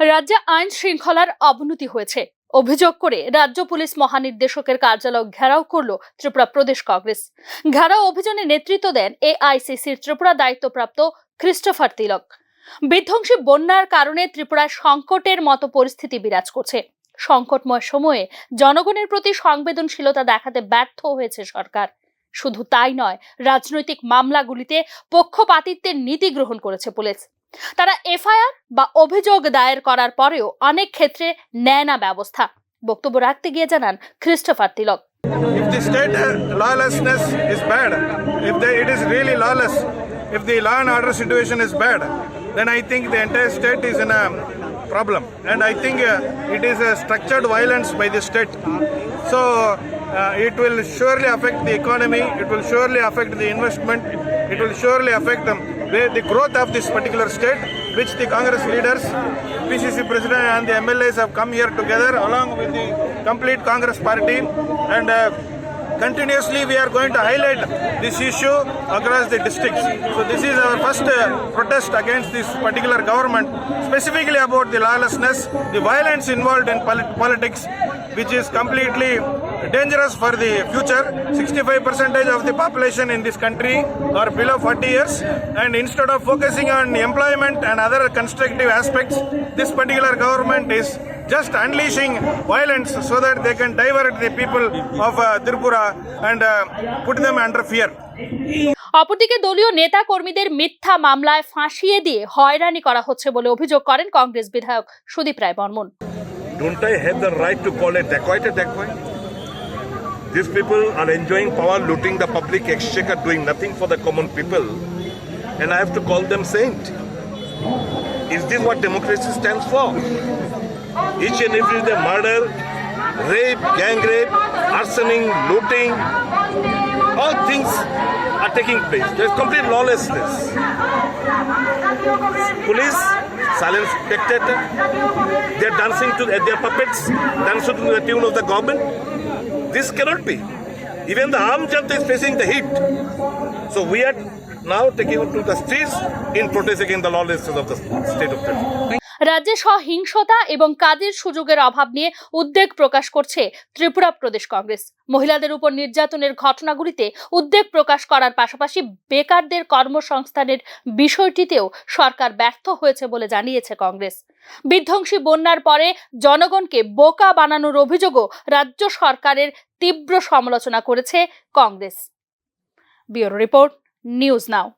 রাজ্যে আইন শৃঙ্খলার অবনতি হয়েছে। অভিযোগ করে রাজ্য পুলিশ মহানির্দেশকের কার্যালয় ঘেরাও করল ত্রিপুরা প্রদেশ কংগ্রেস। ঘেরাও অভিযানে নেতৃত্ব দেন এআইসিসির ত্রিপুরা দায়িত্বপ্রাপ্ত ক্রিস্টোফার তিলক। বিধ্বংসী বন্যার কারণে ত্রিপুরায় সংকটের মতো পরিস্থিতি বিরাজ করছে। সংকটময় সময়ে জনগণের প্রতি সংবেদনশীলতা দেখাতে ব্যর্থ হয়েছে সরকার। শুধু তাই নয় রাজনৈতিক মামলাগুলিতে পক্ষপাতিত্বের নীতি গ্রহণ করেছে পুলিশ তারা এফআইআর বা অভিযোগ দায়ের করার পরেও অনেক ক্ষেত্রে নেয় না ব্যবস্থা বক্তব্য রাখতে গিয়ে জানান Christopher Tilak If the state uh, lawlessness is bad, if the, it is really lawless, if the law and order situation is bad, then I think the entire state is in a problem. And I think uh, it is a structured violence by the state. So uh, it will surely affect the economy, it will surely affect the investment, it will surely affect the, the, the growth of this particular state, which the Congress leaders, PCC president, and the MLAs have come here together along with the complete Congress party and uh, continuously we are going to highlight this issue across the districts. So this is our first uh, protest against this particular government, specifically about the lawlessness, the violence involved in polit- politics, which is completely dangerous for the future. 65 percentage of the population in this country are below 40 years, and instead of focusing on employment and other constructive aspects, this particular government is just unleashing violence so that they can divert the people of uh, Tripura and uh, put them under fear. অপরদিকে দলীয় নেতা কর্মীদের মিথ্যা মামলায় ফাঁসিয়ে দিয়ে হয়রানি করা হচ্ছে বলে অভিযোগ করেন কংগ্রেস বিধায়ক Sudip Roy Barman Don't I have the right to call a dacoit a dacoit? These people are enjoying power, looting the public exchequer, doing nothing for the common people, and I have to call them saint. Is this what democracy stands for? Each and every day, murder, rape, gang rape, arsoning, looting, all things are taking place. There's complete lawlessness. Police, silent spectator, they're dancing to their puppets, dancing to the tune of the government. This cannot be. Even the armed junta is facing the heat. So, we are now taking to the streets in protest against the lawlessness of the state of Tripura. রাজ্যে সহিংসতা এবং কাজের সুযোগের অভাব নিয়ে উদ্বেগ প্রকাশ করছে ত্রিপুরা প্রদেশ কংগ্রেস মহিলাদের উপর নির্যাতনের ঘটনাগুলিতে উদ্বেগ প্রকাশ করার পাশাপাশি বেকারদের কর্মসংস্থানের বিষয়টিতেও সরকার ব্যর্থ হয়েছে বলে জানিয়েছে কংগ্রেস বিধ্বংসী বন্যার পরে জনগণকে বোকা বানানোর অভিযোগও রাজ্য সরকারের তীব্র সমালোচনা করেছে Congress. Bureau report news now.